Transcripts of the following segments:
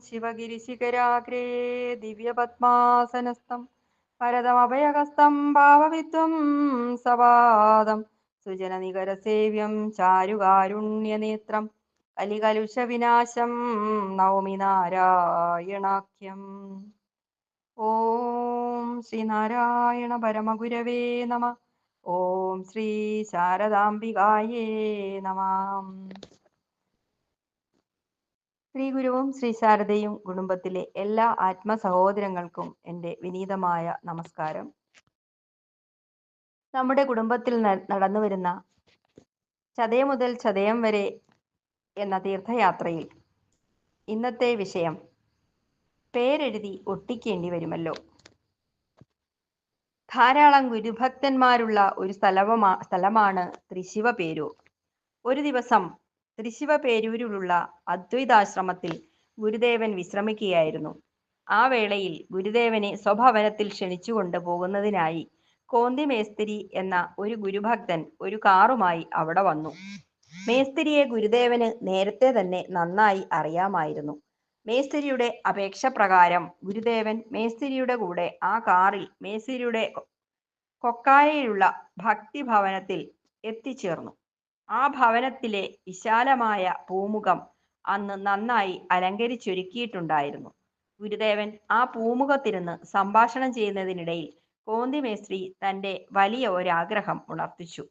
ശിവഗിരിശിഖരാഗ്രേ ദിവ്യപത്മാസനസ്ഥം. ഭരതമഭയഹസ്തം ഭാവവിത്വം സവാദം. സുജനനികരസേവ്യം ചാരുകാരുണ്യനേത്രം. കലികലുഷവിനാശം നവമി നാരായണാഖ്യം ഓം ശ്രീനാരായണ പരമഗുരവേ നമ. ഓം ശ്രീ ശാരദാംബികായേ നമാം. ശ്രീ ഗുരുവും ശ്രീ ശാരദയും കുടുംബത്തിലെ എല്ലാ ആത്മ സഹോദരങ്ങൾക്കും എന്റെ വിനീതമായ നമസ്കാരം. നമ്മുടെ കുടുംബത്തിൽ നടന്നു വരുന്ന ചതയം മുതൽ ചതയം വരെ എന്ന തീർത്ഥയാത്രയിൽ ഇന്നത്തെ വിഷയം പേരെഴുതി ഒട്ടിക്കേണ്ടി വരുമല്ലോ. ധാരാളം ഗുരുഭക്തന്മാരുള്ള ഒരു സ്ഥലവമാ സ്ഥലമാണ് ത്രിശിവ പേരൂർ. ഒരു ദിവസം തൃശിവ പേരൂരിലുള്ള അദ്വൈതാശ്രമത്തിൽ ഗുരുദേവൻ വിശ്രമിക്കുകയായിരുന്നു. ആ വേളയിൽ ഗുരുദേവനെ സ്വഭവനത്തിൽ ക്ഷണിച്ചു കൊണ്ടുപോകുന്നതിനായി കോന്തി മേസ്തിരി എന്ന ഒരു ഗുരുഭക്തൻ ഒരു കാറുമായി അവിടെ വന്നു. മേസ്തിരിയെ ഗുരുദേവന് നേരത്തെ തന്നെ നന്നായി അറിയാമായിരുന്നു. മേസ്തിരിയുടെ അപേക്ഷ പ്രകാരം ഗുരുദേവൻ മേസ്തിരിയുടെ കൂടെ ആ കാറിൽ മേസ്തിരിയുടെ കൊക്കായയിലുള്ള ഭക്തിഭവനത്തിൽ എത്തിച്ചേർന്നു. ആ ഭവനത്തിലെ വിശാലമായ പൂമുഖം അന്ന് നന്നായി അലങ്കരിച്ചൊരുക്കിയിട്ടുണ്ടായിരുന്നു. ഗുരുദേവൻ ആ പൂമുഖത്തിരുന്ന് സംഭാഷണം ചെയ്യുന്നതിനിടയിൽ കോന്തി മേസ്ത്രി തന്റെ വലിയ ഒരാഗ്രഹം ഉണർത്തിച്ചു.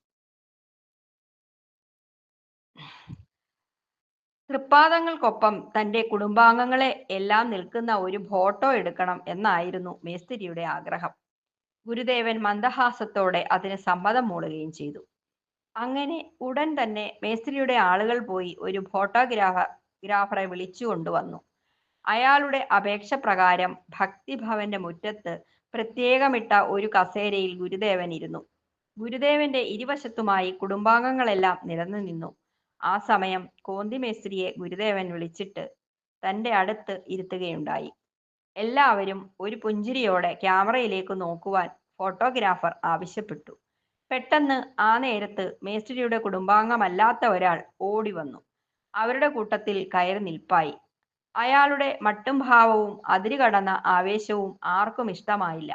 തൃപ്പാദങ്ങൾക്കൊപ്പം തന്റെ കുടുംബാംഗങ്ങളെ എല്ലാം നിൽക്കുന്ന ഒരു ഫോട്ടോ എടുക്കണം എന്നായിരുന്നു മേസ്തിരിയുടെ ആഗ്രഹം. ഗുരുദേവൻ മന്ദഹാസത്തോടെ അതിന് സമ്മതം മൂളുകയും ചെയ്തു. അങ്ങനെ ഉടൻ തന്നെ മേസ്ത്രിയുടെ ആളുകൾ പോയി ഒരു ഫോട്ടോഗ്രാഫ ഗ്രാഫറെ വിളിച്ചു കൊണ്ടുവന്നു. അയാളുടെ അപേക്ഷ പ്രകാരം ഭക്തിഭവന്റെ മുറ്റത്ത് പ്രത്യേകമിട്ട ഒരു കസേരയിൽ ഗുരുദേവൻ ഇരുന്നു. ഗുരുദേവന്റെ ഇരുവശത്തുമായി കുടുംബാംഗങ്ങളെല്ലാം നിരന്നു നിന്നു. ആ സമയം കോന്തി മേസ്ത്രിയെ ഗുരുദേവൻ വിളിച്ചിട്ട് തന്റെ അടുത്ത് ഇരുത്തുകയുണ്ടായി. എല്ലാവരും ഒരു പുഞ്ചിരിയോടെ ക്യാമറയിലേക്ക് നോക്കുവാൻ ഫോട്ടോഗ്രാഫർ ആവശ്യപ്പെട്ടു. പെട്ടെന്ന് ആ നേരത്ത് മേസ്ത്രിയുടെ കുടുംബാംഗമല്ലാത്ത ഒരാൾ ഓടി വന്നു. അവരുടെ കൂട്ടത്തിൽ കയറി നിൽപ്പായി. അയാളുടെ മട്ടും ഭാവവും അതിരുകടന്ന ആവേശവും ആർക്കും ഇഷ്ടമായില്ല.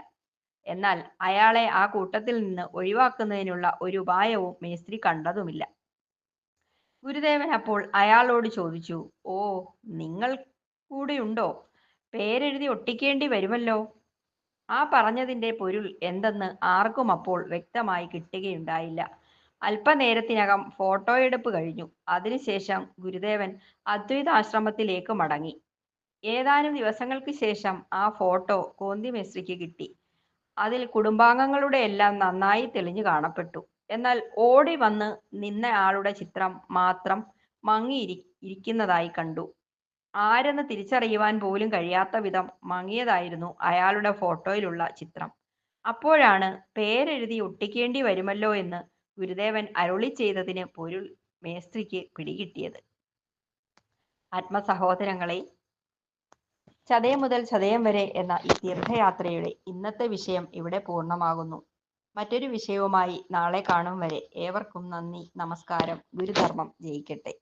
എന്നാൽ അയാളെ ആ കൂട്ടത്തിൽ നിന്ന് ഒഴിവാക്കുന്നതിനുള്ള ഒരു ഉപായവും മേസ്ത്രി കണ്ടതുമില്ല. ഗുരുദേവൻ അപ്പോൾ അയാളോട് ചോദിച്ചു ഓ നിങ്ങൾ കൂടെയുണ്ടോ? പേരെഴുതി ഒട്ടിക്കേണ്ടി വരുമല്ലോ? ആ പറഞ്ഞതിന്റെ പൊരുൾ എന്തെന്ന് ആർക്കും അപ്പോൾ വ്യക്തമായി കിട്ടുകയുണ്ടായില്ല. അല്പനേരത്തിനകം ഫോട്ടോയെടുപ്പ് കഴിഞ്ഞു. അതിനുശേഷം ഗുരുദേവൻ അദ്വൈതാശ്രമത്തിലേക്ക് മടങ്ങി. ഏതാനും ദിവസങ്ങൾക്ക് ശേഷം ആ ഫോട്ടോ കോന്തി കിട്ടി. അതിൽ കുടുംബാംഗങ്ങളുടെ എല്ലാം നന്നായി തെളിഞ്ഞു കാണപ്പെട്ടു. എന്നാൽ ഓടി വന്ന് നിന്ന ആളുടെ ചിത്രം മാത്രം മങ്ങിയിരി ഇരിക്കുന്നതായി കണ്ടു. ആരെന്ന് തിരിച്ചറിയുവാൻ പോലും കഴിയാത്ത വിധം മങ്ങിയതായിരുന്നു അയാളുടെ ഫോട്ടോയിലുള്ള ചിത്രം. അപ്പോഴാണ് പേരെഴുതി ഒട്ടിക്കേണ്ടി വരുമല്ലോ എന്ന് ഗുരുദേവൻ അരുളി ചെയ്തതിന് പൊരുൾ മേസ്ത്രിക്ക് പിടികിട്ടിയത്. ആത്മസഹോദരങ്ങളെ ചതയം മുതൽ ചതയം വരെ എന്ന ഈ തീർത്ഥയാത്രയുടെ ഇന്നത്തെ വിഷയം ഇവിടെ പൂർണമാകുന്നു. മറ്റൊരു വിഷയവുമായി നാളെ കാണും വരെ ഏവർക്കും നന്ദി നമസ്കാരം ഗുരുധർമ്മം ജയിക്കട്ടെ.